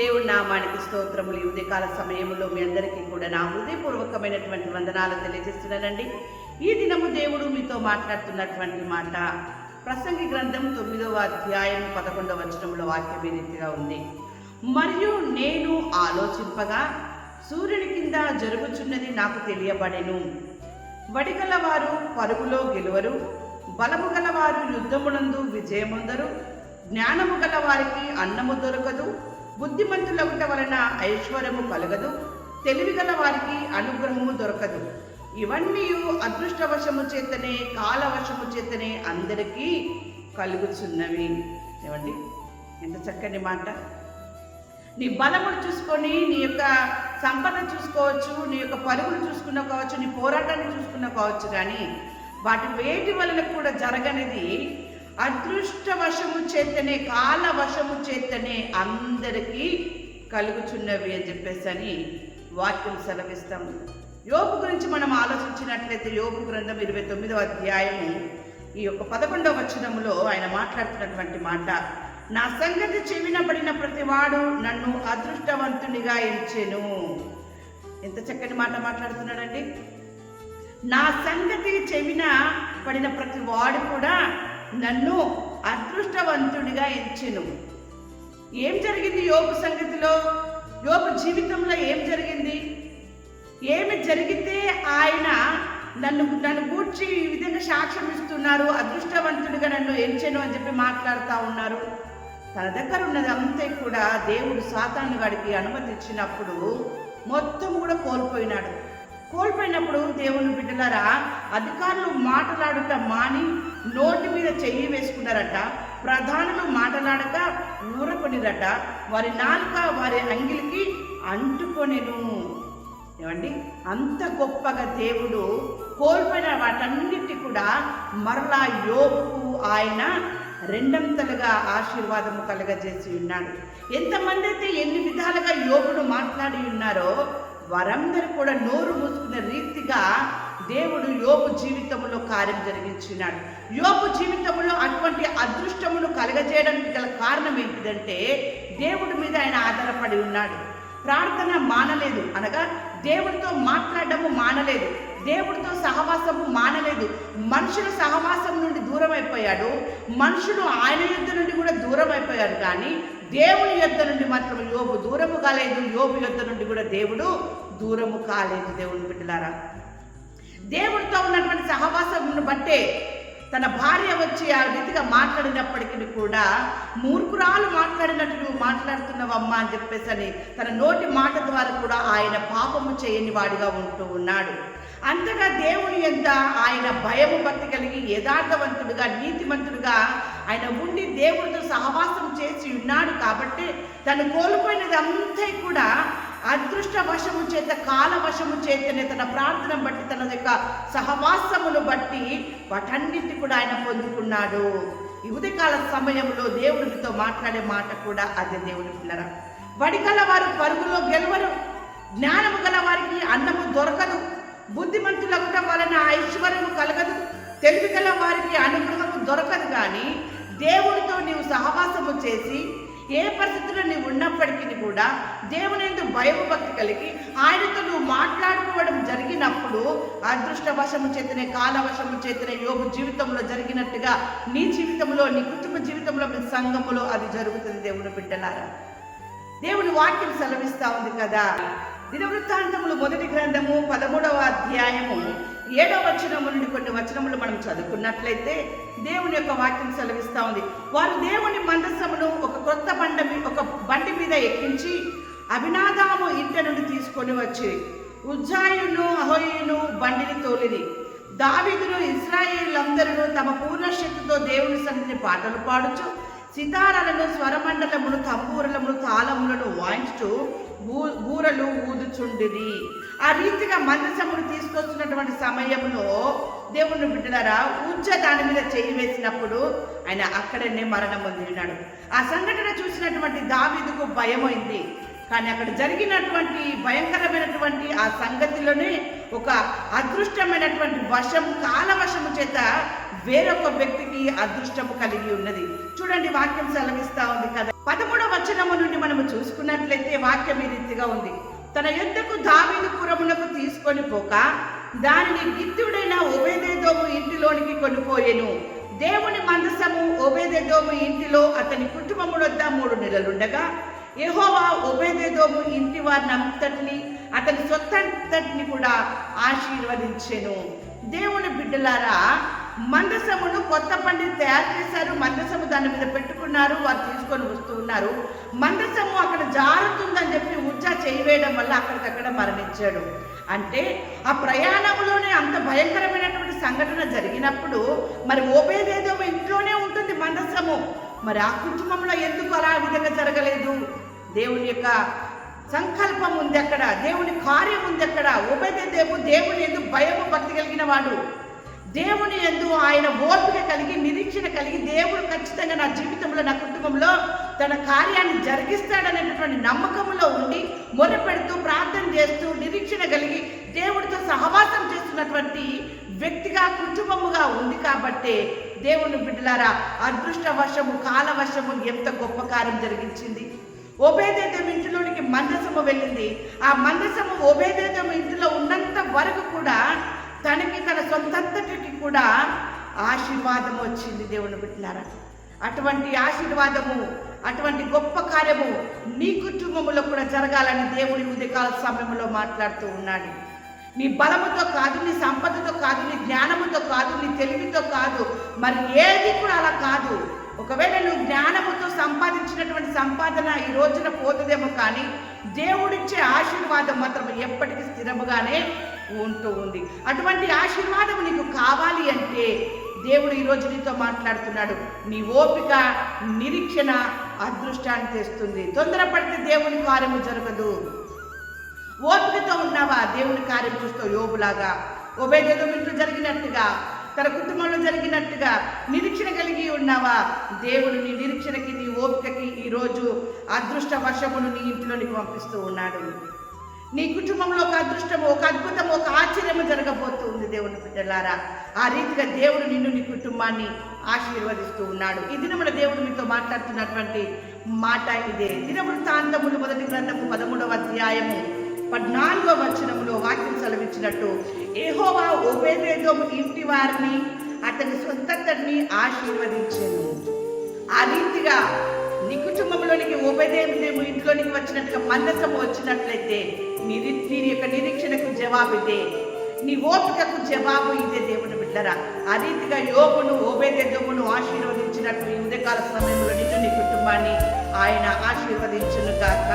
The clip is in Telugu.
దేవుడి నామానికి స్తోత్రములు. ఈ ఉదయకాల సమయంలో మీ అందరికీ కూడా నా హృదయపూర్వకమైనటువంటి వందనాలు తెలియజేస్తున్నానండి. ఈ దినము దేవుడు మీతో మాట్లాడుతున్నటువంటి మాట ప్రసంగి గ్రంథం తొమ్మిదవ అధ్యాయం పదకొండవ వచనంలో వాక్యం ఈ రీతిగా ఉంది. మరియు నేను ఆలోచింపగా సూర్యుని కింద జరుగుచున్నది నాకు తెలియబడెను. వడిగల వారు పరుగులో గెలువరు బలము గలవారు యుద్ధమునందు విజయముందరు జ్ఞానము గల వారికి అన్నము దొరకదు బుద్ధిమంతులగుట వలన ఐశ్వర్యము కలగదు తెలివిగల వారికి అనుగ్రహము దొరకదు. ఇవన్నీ అదృష్టవశము చేతనే కాలవశము చేతనే అందరికీ కలుగుచున్నవి. ఏమండి? ఎంత చక్కని మాట. నీ బలమును చూసుకొని నీ యొక్క సంపద చూసుకోవచ్చు నీ యొక్క పరుగులు చూసుకున్న కావచ్చు నీ పోరాటాన్ని చూసుకున్న కావచ్చు కానీ వాటి వేటి వలన కూడా జరగనిది అదృష్టవశము చేతనే కాలవశము చేతనే అందరికీ కలుగుచున్నవి అని చెప్పేసి అని వాక్యం సెలవిస్తాము. యోగు గురించి మనం ఆలోచించినట్లయితే యోగు గ్రంథం ఇరవై తొమ్మిదవ అధ్యాయము ఈ యొక్క పదకొండవ వచనములో ఆయన మాట్లాడుతున్నటువంటి మాట నా సంగతి చెవినబడిన ప్రతివాడు నన్ను అదృష్టవంతునిగా ఎంచెను. ఎంత చక్కని మాట మాట్లాడుతున్నాడండి. నా సంగతి చెవిన పడిన ప్రతి వాడు కూడా నన్ను అదృష్టవంతుడిగా ఎంచెను ఏం జరిగింది యోగు సంగతిలో? యోగు జీవితంలో ఏం జరిగింది? ఏమి జరిగితే ఆయన నన్ను నన్ను గూర్చి ఈ విధంగా సాక్ష్యం ఇస్తున్నారు అదృష్టవంతుడిగా నన్ను ఎంచెను అని చెప్పి మాట్లాడుతూ ఉన్నారు. తన దగ్గర ఉన్నది అంతే కూడా దేవుడు సాతాను గడికి అనుమతి ఇచ్చినప్పుడు మొత్తం కూడా కోల్పోయినాడు. కోల్పోయినప్పుడు దేవుని బిడ్డలారా అధికారులు మాట్లాడుట మాని నోటి మీద చెయ్యి వేసుకున్నారట ప్రధానులు మాట్లాడక ఊరకొనిరట వారి నాలుక వారి అంగిలికి అంటుకొనెను. ఏమండి? అంత గొప్పగా దేవుడు కోల్పోయిన వాటన్నిటి కూడా మరలా యోగుకు ఆయన రెండంతలుగా ఆశీర్వాదము కలగజేసి ఉన్నాడు. ఎంతమంది అయితే ఎన్ని విధాలుగా యోగుడు మాట్లాడి ఉన్నారో వారందరూ కూడా నోరు మూసుకునే రీతిగా దేవుడు యోగు జీవితంలో కార్యం జరిగించినాడు. యోగు జీవితంలో అటువంటి అదృష్టమును కలగజేయడానికి గల కారణం ఏంటిదంటే దేవుడి మీద ఆయన ఆధారపడి ఉన్నాడు. ప్రార్థన మానలేదు అనగా దేవుడితో మాట్లాడము మానలేదు. దేవుడితో సహవాసము మానలేదు. మనుషుల సహవాసం నుండి దూరం అయిపోయాడు మనుషులు ఆయన యుద్ధ నుండి కూడా దూరం అయిపోయారు కానీ దేవుని యుద్ధ నుండి మాత్రం యోబు దూరము కాలేదు. యోబు యుద్ధ నుండి కూడా దేవుడు దూరము కాలేదు దేవుని బిడ్డలారా. దేవుడితో ఉన్నటువంటి సహవాసమును బట్టే తన భార్య వచ్చి ఆ రీతిగా మాట్లాడినప్పటికీ కూడా మూర్ఖురాలు మాట్లాడినట్టు నువ్వు మాట్లాడుతున్నావమ్మా అని చెప్పేసి అని తన నోటి మాట ద్వారా కూడా ఆయన పాపము చేయని వాడిగా ఉంటూ ఉన్నాడు. అంతగా దేవుని ఎంత ఆయన భయము భక్తి కలిగి యథార్థవంతుడుగా నీతిమంతుడుగా ఆయన ఉండి దేవుడితో సహవాసం చేసి ఉన్నాడు కాబట్టి తను కోల్పోయినది అంతే కూడా అదృష్ట వశము చేత కాల వశము చేతనే తన ప్రార్థన బట్టి తన యొక్క సహవాసమును బట్టి వాటన్నిటి కూడా ఆయన పొందుకున్నాడు. ఈ ఉదయకాల సమయంలో దేవుడితో మాట్లాడే మాట కూడా అదే దేవుని పిల్లర. వడికల వారు పరుగులో గెలవరు. జ్ఞానము గల వారికి అన్నము దొరకదు. బుద్ధిమంతులగటం వలన ఐశ్వర్యము కలగదు. తెలివి గల వారికి అనుగ్రహము దొరకదు కానీ దేవుడితో నీవు సహవాసము చేసి ఏ పరిస్థితిలో నీవు ఉన్నప్పటికీ కూడా దేవుని ఎందుకు కలిగి ఆయనతో నువ్వు మాట్లాడుకోవడం జరిగినప్పుడు అదృష్టవశము చేతనే కాలవశము చేతనే యోగు జీవితంలో జరిగినట్టుగా నీ జీవితంలో నీ కుటుంబ జీవితంలో మీ సంఘములో అది జరుగుతుంది దేవుని బిడ్డలారా. దేవుని వాక్యం సెలవిస్తా ఉంది కదా. దినవృత్తాంతములు మొదటి గ్రంథము పదమూడవ అధ్యాయము. ఏడవ వచనము నుండి కొన్ని వచనములు మనం చదువుకున్నట్లయితే దేవుని యొక్క వాక్యం సెలవిస్తూ ఉంది. వారు దేవుని మందస్సమును ఒక కొత్త బండ ఒక బండి మీద ఎక్కించి అభినాదాము ఇంట నుండి తీసుకొని వచ్చి ఉజ్జాయును అహోయును బండిని తోలిది. దావిదును ఇస్రాయేలందరూ తమ పూర్ణ శక్తితో దేవుని సన్నిధిని పాటలు పాడుచు సితారాలను స్వరమండలమును తంబూరలమును తాళములను వాయించుతూ బూరలు ఊదుచుండిరి. ఆ రీతిగా మందసమును తీసుకొస్తున్నటువంటి సమయంలో దేవుని బిడ్డలారా ఉజ్జ దాని మీద చేయి వేసినప్పుడు ఆయన అక్కడనే మరణం పొందినాడు ఆ సంఘటన చూసినటువంటి దావీదుకు భయమైంది. కానీ అక్కడ జరిగినటువంటి భయంకరమైనటువంటి ఆ సంగతిలోనే ఒక అదృష్టమైనటువంటి వశం కాలవశము చేత వేరొక వ్యక్తికి అదృష్టము కలిగి ఉన్నది. చూడండి వాక్యం సెలవిస్తా ఉంది కదా. పదమూడవ వచనము నుండి మనము చూసుకున్నట్లయితే వాక్యం ఈ రీతిగా ఉంది. తన యుద్ధకు దావీదు పురమునకు తీసుకొని పోక దానిని గిత్తుడైన ఒబేదేదోము ఇంటిలోనికి కొనిపోయెను. దేవుని మందసము ఒబేదేదోము ఇంటిలో అతని కుటుంబమునొద్ద మూడు నెలలుండగా యహోవా ఒబేదేదోము ఇంటి వారిని అంతటిని అతని సొత్తంతటిని కూడా ఆశీర్వదించెను. దేవుని బిడ్డలారా మందసమును కొత్త పండిని తయారు చేశారు. మందసము దాని మీద పెట్టుకున్నారు. వారు తీసుకొని వస్తూ ఉన్నారు. మందసము అక్కడ జారుతుందని చెప్పి ఉజ్జా చేయవేయడం వల్ల అక్కడికక్కడ మరణించాడు. అంటే ఆ ప్రయాణంలోనే అంత భయంకరమైనటువంటి సంఘటన జరిగినప్పుడు మరి ఓబేదేదో ఇంట్లోనే ఉంటుంది మందసము. మరి ఆ కుటుంబంలో ఎందుకు అలా విధంగా జరగలేదు? దేవుని యొక్క సంకల్పం ఉంది అక్కడ. దేవుని కార్యం ఉంది అక్కడ. ఉపదేదేవు దేవుని ఎందుకు భయము భక్తి కలిగిన వాడు. దేవుని ఎందు ఆయన ఓపిక కలిగి నిరీక్షణ కలిగి దేవుడు ఖచ్చితంగా నా జీవితంలో నా కుటుంబంలో తన కార్యాన్ని జరిగిస్తాడనేటటువంటి నమ్మకంలో ఉండి మొరపెడుతూ ప్రార్థన చేస్తూ నిరీక్షణ కలిగి దేవుడితో సహవాసం చేస్తున్నటువంటి వ్యక్తిగా కుటుంబముగా ఉంది కాబట్టే దేవుని బిడ్డలారా అదృష్టవశము కాలవశము ఎంత గొప్ప కార్యం జరిగించింది. ఓబేదేదం ఇంటిలోనికి మందసము వెళ్ళింది. ఆ మందసము ఓబేదేదం ఇంటిలో ఉన్నంత వరకు కూడా తనకి తన సొంతంతటికి కూడా ఆశీర్వాదం వచ్చింది దేవుని బిడ్డలారా. అటువంటి ఆశీర్వాదము అటువంటి గొప్ప కార్యము నీ కుటుంబంలో కూడా జరగాలని దేవుని ఉదయకాల సమయంలో మాట్లాడుతూ ఉన్నాడు. నీ బలముతో కాదు నీ సంపదతో కాదు నీ జ్ఞానముతో కాదు నీ తెలివితో కాదు మరి ఏది కూడా అలా కాదు. ఒకవేళ నువ్వు జ్ఞానముతో సంపాదించినటువంటి సంపాదన ఈ రోజున పోతుందేమో కానీ దేవుడిచ్చే ఆశీర్వాదం మాత్రం ఎప్పటికీ స్థిరముగానే ఉంటూ ఉంది. అటువంటి ఆశీర్వాదం నీకు కావాలి అంటే దేవుడు ఈరోజు నీతో మాట్లాడుతున్నాడు. నీ ఓపిక నిరీక్షణ అదృష్టాన్ని తెస్తుంది. తొందరపడితే దేవుని కార్యము జరగదు. ఓపికతో ఉన్నావా? దేవుని కార్యం చూస్తూ యోగులాగా ఉభయదేదో ఇంట్లో జరిగినట్టుగా తన కుటుంబంలో జరిగినట్టుగా నిరీక్షణ కలిగి ఉన్నావా? దేవుడు నీ నిరీక్షణకి నీ ఓపికకి ఈరోజు అదృష్ట వర్షమును నీ ఇంట్లోనికి పంపిస్తూ ఉన్నాడు. నీ కుటుంబంలో ఒక అదృష్టము ఒక దేవుని బిడ్డలారా ఆ రీతిగా దేవుడు నిన్ను నీ కుటుంబాన్ని ఆశీర్వదిస్తూ ఉన్నాడు. ఈ దినముల దేవుడు మీతో మాట్లాడుతున్నటువంటి మాట ఇదే. దినవృత్తాంతములు మొదటి గ్రంథము పదమూడవ అధ్యాయము పద్నాలుగో వచనములో వాక్యం సెలవిచ్చినట్టు ఏహోవా ఓబేదేదోము ఇంటి వారిని అతని సొంతని ఆశీర్వదించాను. ఆ రీతిగా నీ కుటుంబంలోనికి ఉపదేవదేము ఇంట్లోనికి వచ్చినట్టుగా మందసము వచ్చినట్లయితే నీ నీ యొక్క నిరీక్షణకు జవాబిదే. నీ ఓపికకు జవాబు ఇదే దేవుని బిడ్డరా. ఆ రీతిగా యోగును ఓబేదేదమును ఆశీర్వదించినట్టు ఈ ఉదయకాల సమయంలో నిన్ను నీ కుటుంబాన్ని ఆయన ఆశీర్వదించును కాక